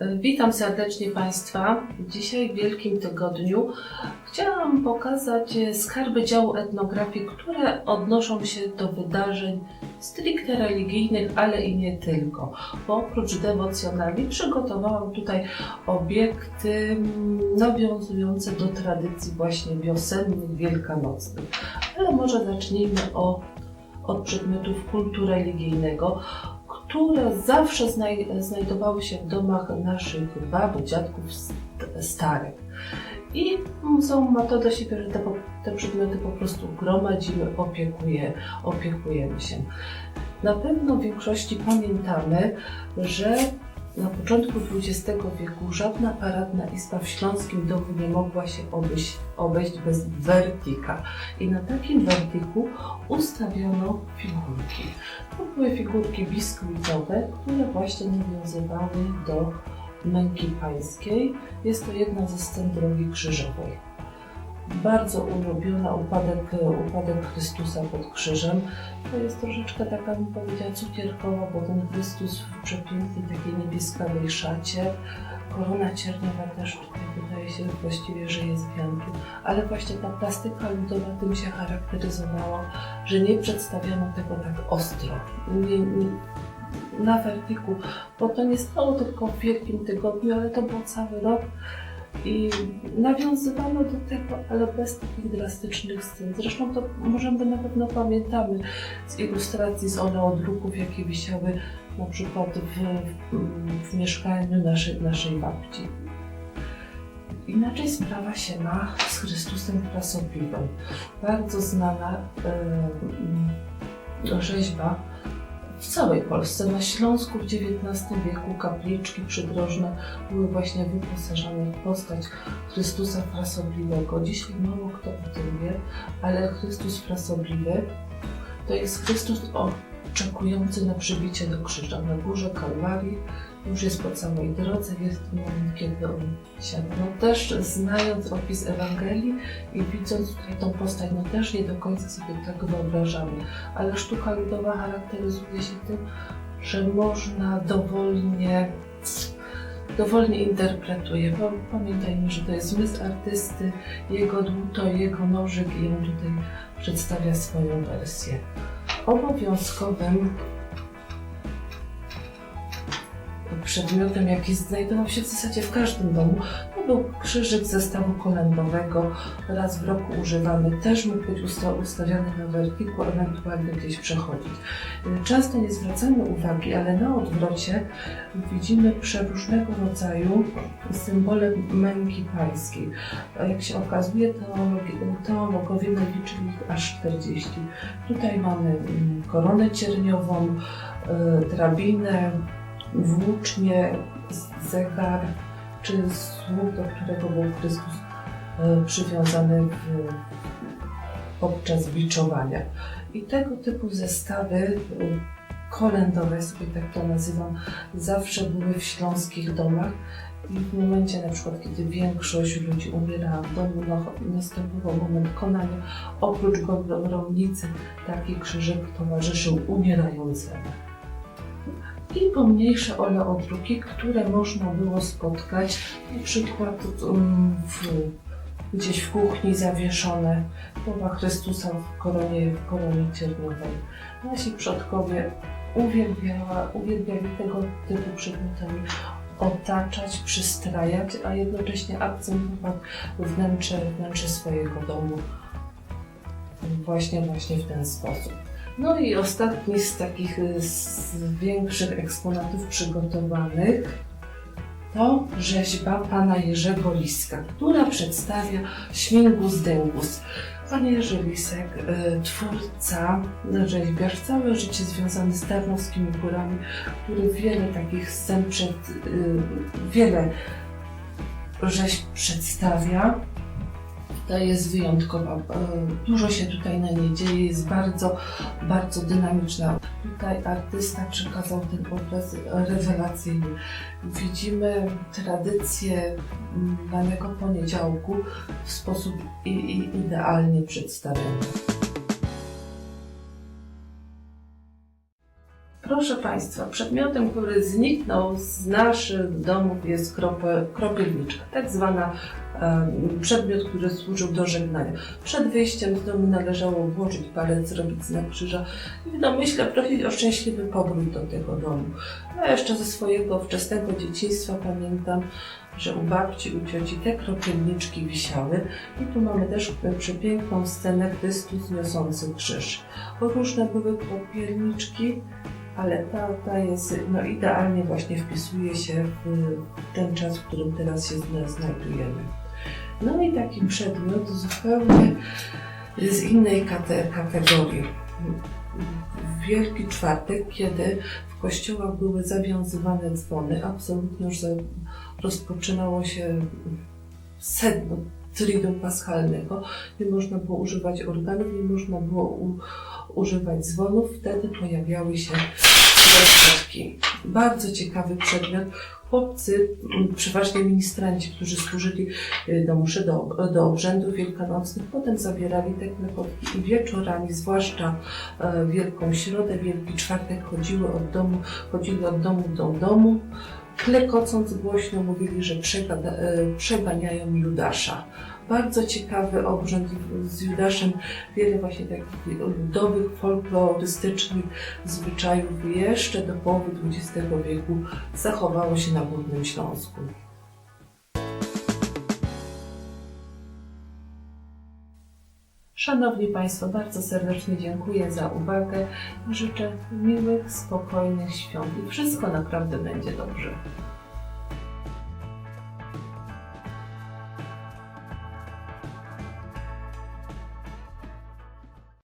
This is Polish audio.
Witam serdecznie Państwa. Dzisiaj w Wielkim Tygodniu chciałam pokazać skarby działu etnografii, które odnoszą się do wydarzeń stricte religijnych, ale i nie tylko. Bo oprócz dewocjonali przygotowałam tutaj obiekty mm, nawiązujące do tradycji właśnie wiosennych, wielkanocnych. Ale może zacznijmy o, od przedmiotów kultu religijnego które zawsze znaj znajdowały się w domach naszych bab, dziadków starych. I Muzeum ma to do siebie, że te, te przedmioty po prostu gromadzimy, opiekuje, opiekujemy się. Na pewno w większości pamiętamy, że na początku XX wieku żadna paradna izba w śląskim domu nie mogła się obejść, bez wertika. I na takim wertiku ustawiono figurki. To były figurki biskuitowe, które właśnie nawiązywały do męki pańskiej. Jest to jedna ze scen drogi krzyżowej bardzo ulubiona upadek, upadek Chrystusa pod krzyżem. To jest troszeczkę taka, bym powiedziała, cukierkowa, bo ten Chrystus w przepięknej takiej niebieskawej szacie, korona cierniowa też tutaj wydaje się właściwie, że jest wiankiem, ale właśnie ta plastyka ludowa tym się charakteryzowała, że nie przedstawiano tego tak ostro. Nie, nie, na wertiku, bo to nie stało tylko w Wielkim Tygodniu, ale to był cały rok i nawiązywano do tego, ale bez takich drastycznych scen. Zresztą to możemy na pewno pamiętamy z ilustracji z oleodruków, jakie wisiały na przykład w, w, mieszkaniu naszej, naszej babci. Inaczej sprawa się ma z Chrystusem Prasobliwym. Bardzo znana rzeźba w całej Polsce. Na Śląsku w XIX wieku kapliczki przydrożne były właśnie wyposażone w postać Chrystusa Frasobliwego. Dzisiaj mało kto o tym wie, ale Chrystus Frasobliwy to jest Chrystus oczekujący na przybicie do krzyża na górze Kalwarii już jest po całej drodze, jest moment, kiedy on siada. No też znając opis Ewangelii i widząc tutaj tą postać, no też nie do końca sobie tak wyobrażamy, ale sztuka ludowa charakteryzuje się tym, że można dowolnie dowolnie interpretuje. Pamiętajmy, że to jest zmysł artysty, jego dłuto, jego nożyk i on tutaj przedstawia swoją wersję. Obowiązkowym przedmiotem, jaki znajdował się w zasadzie w każdym domu. To był krzyżyk zestawu kolędowego, raz w roku używany, też mógł być usta ustawiany na wertiku, ewentualnie gdzieś przechodzić. Często nie zwracamy uwagi, ale na odwrocie widzimy przeróżnego rodzaju symbole męki pańskiej. Jak się okazuje, teologowie naliczyli ich aż 40. Tutaj mamy mm, koronę cierniową, y, drabinę, włócznie, zegar czy słup, do którego był Chrystus e, przywiązany w, podczas biczowania. I tego typu zestawy e, kolędowe, sobie tak to nazywam, zawsze były w śląskich domach. I w momencie na przykład, kiedy większość ludzi umierała w domu, no, następował moment konania. Oprócz gromnicy taki krzyżyk towarzyszył umierającemu i pomniejsze oleodruki, które można było spotkać na przykład um, w, gdzieś w kuchni zawieszone słowa Chrystusa w koronie, w koronie cierniowej. Nasi przodkowie uwielbiała, uwielbiali tego typu przedmiotami otaczać, przystrajać, a jednocześnie akcentować wnętrze, wnętrze swojego domu właśnie, właśnie w ten sposób. No i ostatni z takich y, z większych eksponatów przygotowanych to rzeźba pana Jerzego Liska, która przedstawia Śmigus Dęgus. Pan Jerzy Lisek, y, twórca, rzeźbiarz, całe życie związany z Tarnowskimi Górami, który wiele takich scen przed, y, wiele rzeźb przedstawia ta jest wyjątkowa. E, dużo się tutaj na niej dzieje, jest bardzo, bardzo dynamiczna. Tutaj artysta przekazał ten obraz rewelacyjny. Widzimy tradycję danego poniedziałku w sposób idealnie przedstawiony. Proszę Państwa, przedmiotem, który zniknął z naszych domów jest kropielniczka, tak zwana przedmiot, który służył do żegnania. Przed wyjściem z domu należało włożyć palec, zrobić znak krzyża i w domyśle prosić o szczęśliwy powrót do tego domu. Ja jeszcze ze swojego wczesnego dzieciństwa pamiętam, że u babci, u cioci te kropielniczki wisiały i tu mamy też przepiękną scenę Chrystus niosący krzyż. Bo różne były kropielniczki, ale ta, jest, no idealnie właśnie wpisuje się w ten czas, w którym teraz się zna- znajdujemy. No i taki przedmiot zupełnie z innej kate, kategorii. W Wielki Czwartek, kiedy w kościołach były zawiązywane dzwony, absolutnie już rozpoczynało się sedno Triduum Paschalnego. Nie można było używać organów, nie można było używać dzwonów. Wtedy pojawiały się Bardzo ciekawy przedmiot. Chłopcy, m, przeważnie ministranci, którzy służyli y, do mszy, do, do obrzędów wielkanocnych, potem zabierali te klepotki i wieczorami, zwłaszcza e, Wielką Środę, Wielki Czwartek, chodziły od domu, chodzili od domu do domu, klekocąc głośno mówili, że przegada, e, przeganiają Judasza. Bardzo ciekawy obrzęd z Judaszem, wiele właśnie takich ludowych, folklorystycznych zwyczajów jeszcze do połowy XX wieku zachowało się na Górnym Śląsku. Szanowni Państwo, bardzo serdecznie dziękuję za uwagę. Życzę miłych, spokojnych świąt i wszystko naprawdę będzie dobrze.